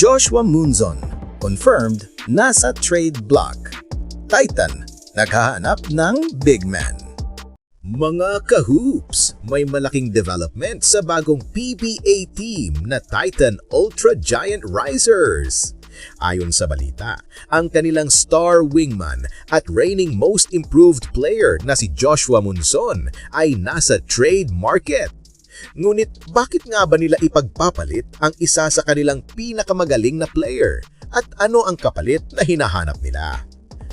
Joshua Munzon, confirmed nasa trade block. Titan, naghahanap ng big man. Mga kahoops, may malaking development sa bagong PBA team na Titan Ultra Giant Risers. Ayon sa balita, ang kanilang star wingman at reigning most improved player na si Joshua Munson ay nasa trade market. Ngunit bakit nga ba nila ipagpapalit ang isa sa kanilang pinakamagaling na player? At ano ang kapalit na hinahanap nila?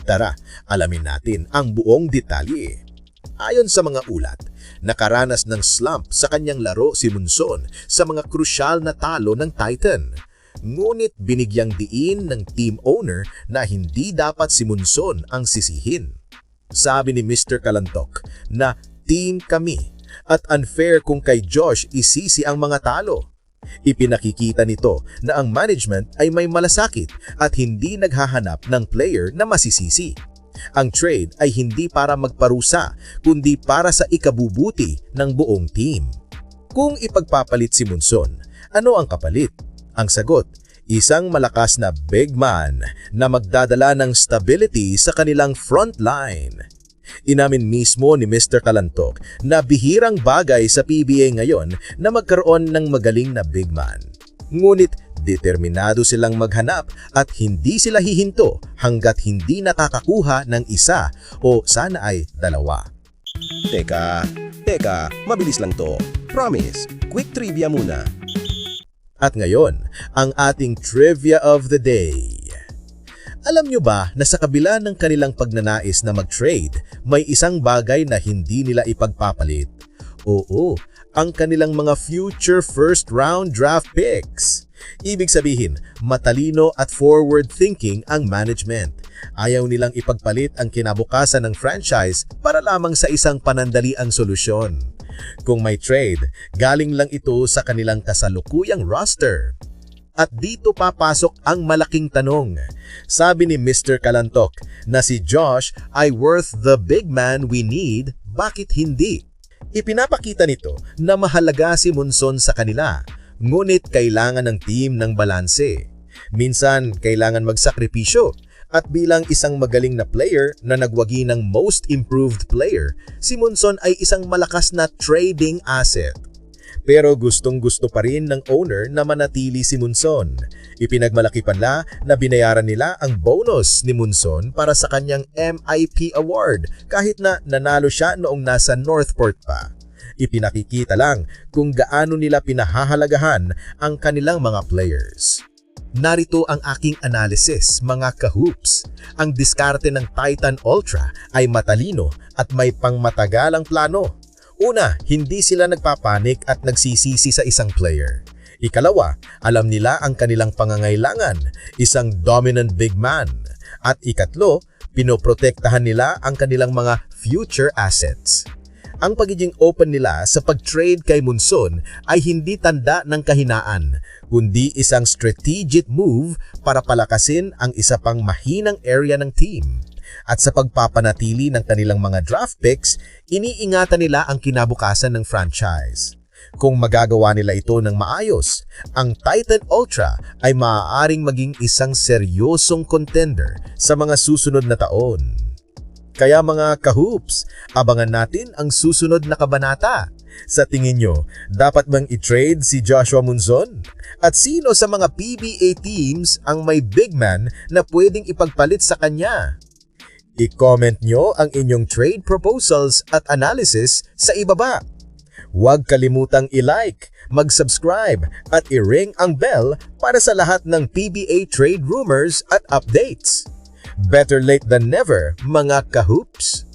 Tara, alamin natin ang buong detalye. Ayon sa mga ulat, nakaranas ng slump sa kanyang laro si Munson sa mga krusyal na talo ng Titan. Ngunit binigyang diin ng team owner na hindi dapat si Munson ang sisihin. Sabi ni Mr. Kalantok na team kami at unfair kung kay Josh isisi ang mga talo. Ipinakikita nito na ang management ay may malasakit at hindi naghahanap ng player na masisisi. Ang trade ay hindi para magparusa kundi para sa ikabubuti ng buong team. Kung ipagpapalit si Munson, ano ang kapalit? Ang sagot, isang malakas na big man na magdadala ng stability sa kanilang front line. Inamin mismo ni Mr. Kalantok na bihirang bagay sa PBA ngayon na magkaroon ng magaling na big man. Ngunit determinado silang maghanap at hindi sila hihinto hanggat hindi nakakakuha ng isa o sana ay dalawa. Teka, teka, mabilis lang to. Promise, quick trivia muna. At ngayon, ang ating trivia of the day. Alam nyo ba na sa kabila ng kanilang pagnanais na mag-trade, may isang bagay na hindi nila ipagpapalit? Oo, ang kanilang mga future first round draft picks. Ibig sabihin, matalino at forward-thinking ang management. Ayaw nilang ipagpalit ang kinabukasan ng franchise para lamang sa isang panandaliang solusyon. Kung may trade, galing lang ito sa kanilang kasalukuyang roster. At dito papasok ang malaking tanong. Sabi ni Mr. Kalantok na si Josh ay worth the big man we need, bakit hindi? Ipinapakita nito na mahalaga si Monson sa kanila, ngunit kailangan ng team ng balanse. Minsan, kailangan magsakripisyo at bilang isang magaling na player na nagwagi ng most improved player, si Monson ay isang malakas na trading asset. Pero gustong gusto pa rin ng owner na manatili si Munson. Ipinagmalaki pa nila na binayaran nila ang bonus ni Munson para sa kanyang MIP award kahit na nanalo siya noong nasa Northport pa. Ipinakikita lang kung gaano nila pinahahalagahan ang kanilang mga players. Narito ang aking analysis, mga kahoops. Ang diskarte ng Titan Ultra ay matalino at may pangmatagalang plano. Una, hindi sila nagpapanik at nagsisisi sa isang player. Ikalawa, alam nila ang kanilang pangangailangan, isang dominant big man. At ikatlo, pinoprotektahan nila ang kanilang mga future assets. Ang pagiging open nila sa pag-trade kay Munson ay hindi tanda ng kahinaan, kundi isang strategic move para palakasin ang isa pang mahinang area ng team. At sa pagpapanatili ng kanilang mga draft picks, iniingatan nila ang kinabukasan ng franchise. Kung magagawa nila ito ng maayos, ang Titan Ultra ay maaaring maging isang seryosong contender sa mga susunod na taon. Kaya mga kahoops, abangan natin ang susunod na kabanata. Sa tingin nyo, dapat bang i-trade si Joshua Munzon? At sino sa mga PBA teams ang may big man na pwedeng ipagpalit sa kanya? I-comment nyo ang inyong trade proposals at analysis sa ibaba. Huwag kalimutang i-like, mag-subscribe at i-ring ang bell para sa lahat ng PBA trade rumors at updates. Better late than never, mga kahoops!